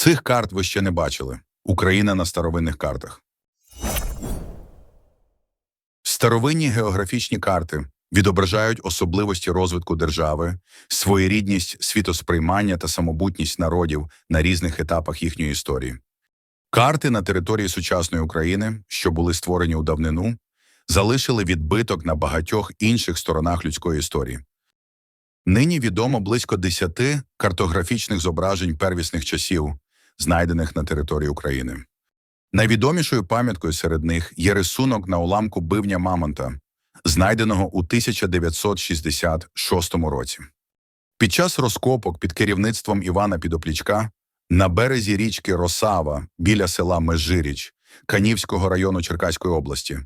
Цих карт ви ще не бачили. Україна на старовинних картах. Старовинні географічні карти відображають особливості розвитку держави, своєрідність світосприймання та самобутність народів на різних етапах їхньої історії. Карти на території сучасної України, що були створені у давнину, залишили відбиток на багатьох інших сторонах людської історії. Нині відомо близько десяти картографічних зображень первісних часів, знайдених на території України. Найвідомішою пам'яткою серед них є рисунок на уламку бивня Мамонта, знайденого у 1966 році. Під час розкопок під керівництвом Івана Підоплічка на березі річки Росава біля села Межиріч Канівського району Черкаської області,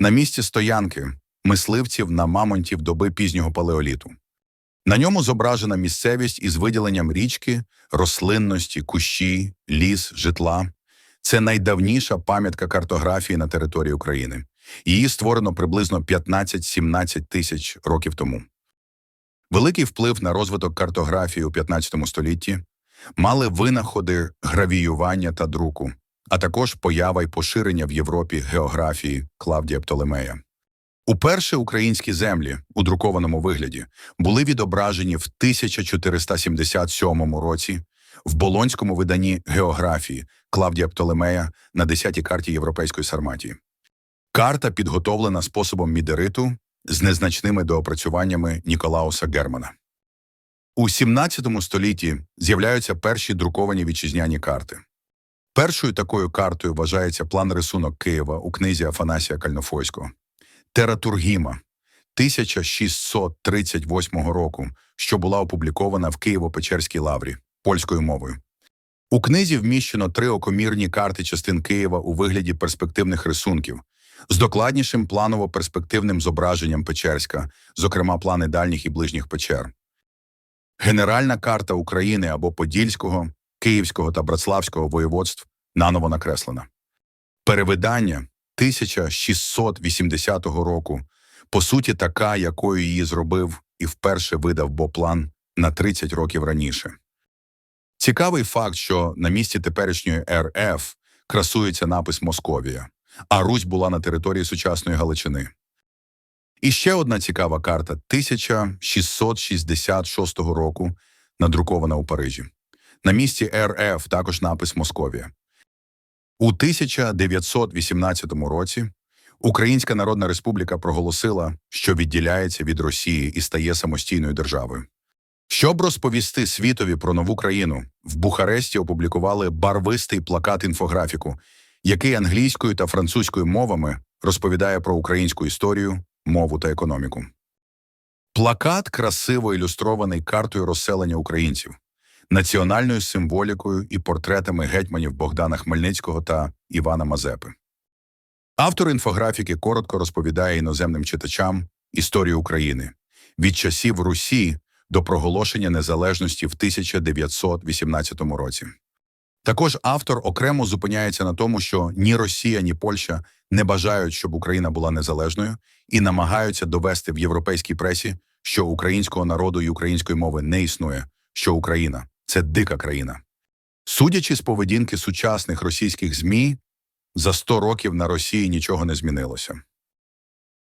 на місці стоянки мисливців на мамонтів доби пізнього палеоліту. На ньому зображена місцевість із виділенням річки, рослинності, кущі, ліс, житла. Це найдавніша пам'ятка картографії на території України. Її створено приблизно 15-17 тисяч років тому. Великий вплив на розвиток картографії у 15 столітті мали винаходи гравіювання та друку, а також поява й поширення в Європі географії Клавдія Птолемея. Уперше українські землі у друкованому вигляді були відображені в 1477 році в болонському виданні географії Клавдія Птолемея на 10-й карті Європейської Сарматії. Карта підготовлена способом мідериту з незначними доопрацюваннями Ніколауса Германа. У 17 столітті з'являються перші друковані вітчизняні карти. Першою такою картою вважається план рисунок Києва у книзі Афанасія Кальнофойського. Тератургіма 1638 року, що була опублікована в Києво-Печерській лаврі польською мовою. У книзі вміщено три окомірні карти частин Києва у вигляді перспективних рисунків з докладнішим планово-перспективним зображенням Печерська, зокрема плани дальніх і ближніх печер. Генеральна карта України або Подільського, Київського та Братславського воєводств наново накреслена. Перевидання 1680 року, по суті, така, якою її зробив і вперше видав Боплан на 30 років раніше. Цікавий факт, що на місці теперішньої РФ красується напис Московія, а Русь була на території сучасної Галичини. І ще одна цікава карта 1666 року, надрукована у Парижі. На місці РФ також напис Московія. У 1918 році Українська Народна Республіка проголосила, що відділяється від Росії і стає самостійною державою. Щоб розповісти світові про нову країну, в Бухаресті опублікували барвистий плакат інфографіку, який англійською та французькою мовами розповідає про українську історію, мову та економіку. Плакат красиво ілюстрований картою розселення українців, національною символікою і портретами гетьманів Богдана Хмельницького та Івана Мазепи. Автор інфографіки коротко розповідає іноземним читачам історію України від часів Русі до проголошення незалежності в 1918 році. Також автор окремо зупиняється на тому, що ні Росія, ні Польща не бажають, щоб Україна була незалежною, і намагаються довести в європейській пресі, що українського народу і української мови не існує, що Україна це дика країна. Судячи з поведінки сучасних російських ЗМІ, за 100 років на Росії нічого не змінилося.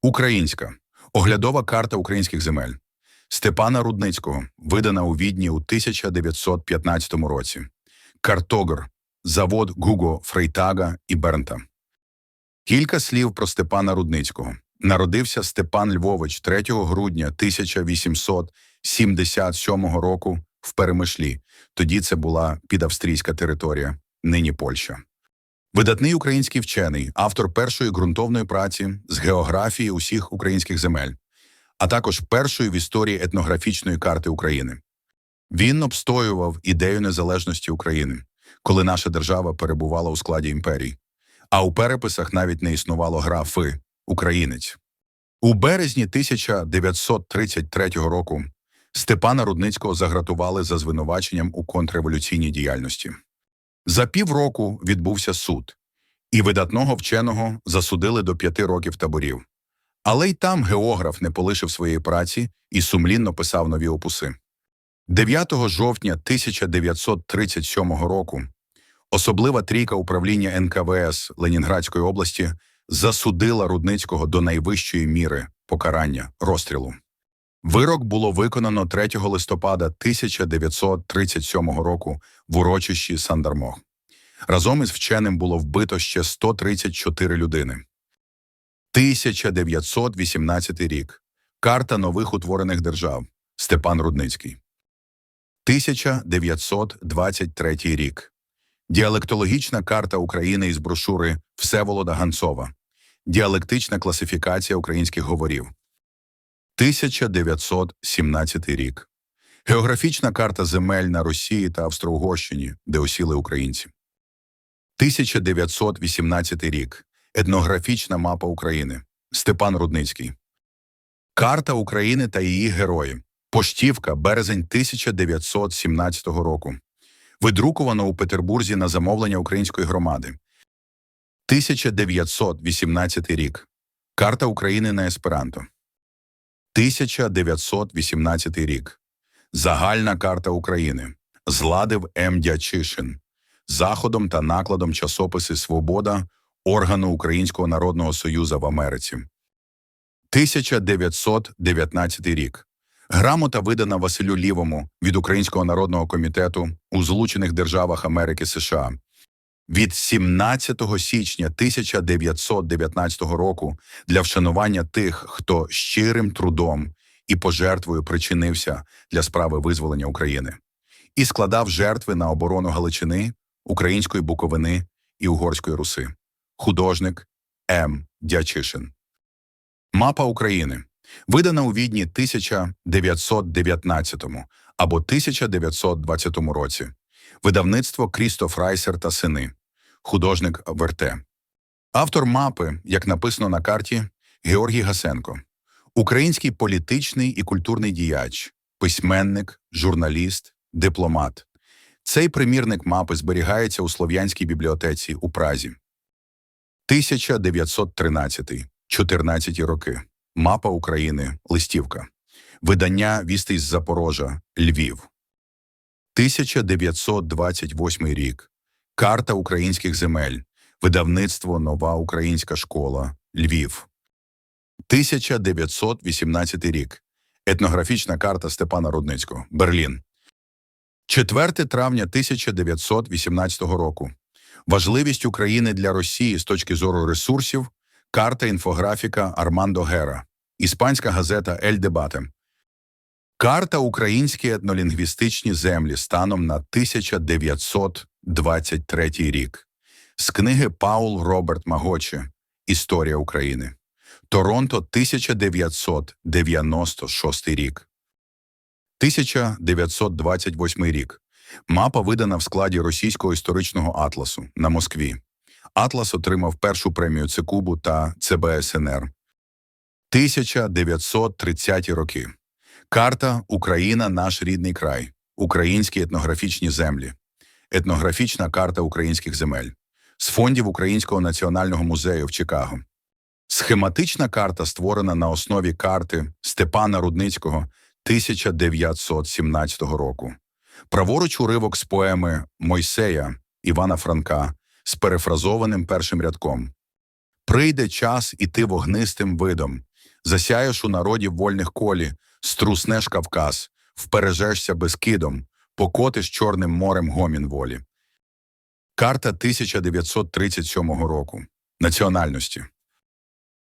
Українська оглядова карта українських земель Степана Рудницького, видана у Відні у 1915 році. Картогр, завод Гуго Фрейтага і Бернта. Кілька слів про Степана Рудницького. Народився Степан Львович 3 грудня 1877 року в Перемишлі. Тоді це була підавстрійська територія, нині Польща. Видатний український вчений, автор першої ґрунтовної праці з географії усіх українських земель, а також першої в історії етнографічної карти України. Він обстоював ідею незалежності України, коли наша держава перебувала у складі імперії, а у переписах навіть не існувало графи Українець. У березні 1933 року Степана Рудницького загратували за звинуваченням у контрреволюційній діяльності. За півроку відбувся суд, і видатного вченого засудили до п'яти років таборів. Але й там географ не полишив своєї праці і сумлінно писав нові опуси. 9 жовтня 1937 року Особлива трійка управління НКВС Ленінградської області засудила Рудницького до найвищої міри покарання розстрілу. Вирок було виконано 3 листопада 1937 року в урочищі Сандармох. Разом із вченим було вбито ще 134 людини. 1918 рік. Карта нових утворених держав. Степан Рудницький. 1923 рік. Діалектологічна карта України із брошури Всеволода Ганцова. Діалектична класифікація українських говорів. 1917 рік. Географічна карта земель на Росії та Австро-Угорщині, де осіли українці. 1918 рік. Етнографічна мапа України. Степан Рудницький. Карта України та її герої. Поштівка, березень 1917 року. Видруковано у Петербурзі на замовлення української громади. 1918 рік. Карта України на есперанто. 1918 рік. Загальна карта України. Зладив М. Дячишин. Заходом та накладом часописи Свобода органу Українського народного союзу в Америці. 1919 рік. Грамота видана Василю Лівому від Українського народного комітету у Злучених Державах Америки США. Від 17 січня 1919 року для вшанування тих, хто щирим трудом і пожертвою причинився для справи визволення України, і складав жертви на оборону Галичини, Української Буковини і Угорської Руси. Художник М. Дячишин. Мапа України видана у Відні 1919 або 1920 році. Видавництво Крістоф Райсер та сини. Художник Верте. Автор мапи, як написано на карті, Георгій Гасенко. Український політичний і культурний діяч, письменник, журналіст, дипломат. Цей примірник мапи зберігається у Слов'янській бібліотеці у Празі. 1913-14 роки. Мапа України. Листівка. Видання «Вісти з Запорожа. Львів. 1928 рік. Карта українських земель. Видавництво Нова Українська школа. Львів. 1918 рік. Етнографічна карта Степана Рудницького. Берлін. 4 травня 1918 року. Важливість України для Росії з точки зору ресурсів. Карта інфографіка Армандо Гера. Іспанська газета Ель Дебате. Карта Українські етнолінгвістичні землі станом на 1923 рік. З книги Паул Роберт Магочі Історія України. Торонто 1996 рік. 1928 рік. Мапа видана в складі Російського історичного атласу на Москві. Атлас отримав першу премію Цикубу та ЦБСНР. 1930 роки. Карта Україна наш рідний край. Українські етнографічні землі. Етнографічна карта українських земель. З фондів Українського національного музею в Чикаго. Схематична карта створена на основі карти Степана Рудницького 1917 року. Праворуч уривок з поеми Мойсея Івана Франка з перефразованим першим рядком. Прийде час іти вогнистим видом, засяєш у народі вольних колі, струснеш Кавказ, впережешся безкидом, покотиш Чорним морем гомін волі. Карта 1937 року. Національності.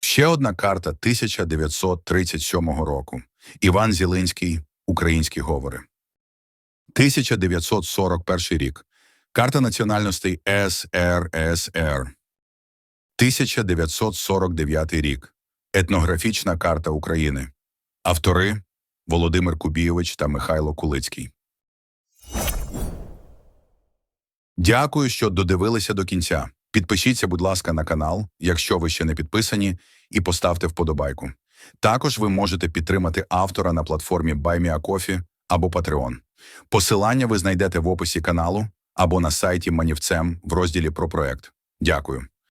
Ще одна карта 1937 року. Іван Зілинський. Українські говори. 1941 рік. Карта національностей СРСР. 1949 рік. Етнографічна карта України. Автори Володимир Кубійович та Михайло Кулицький. Дякую, що додивилися до кінця. Підпишіться, будь ласка, на канал, якщо ви ще не підписані, і поставте вподобайку. Також ви можете підтримати автора на платформі BuyMeACoffee або Patreon. Посилання ви знайдете в описі каналу або на сайті Манівцем в розділі про проект. Дякую.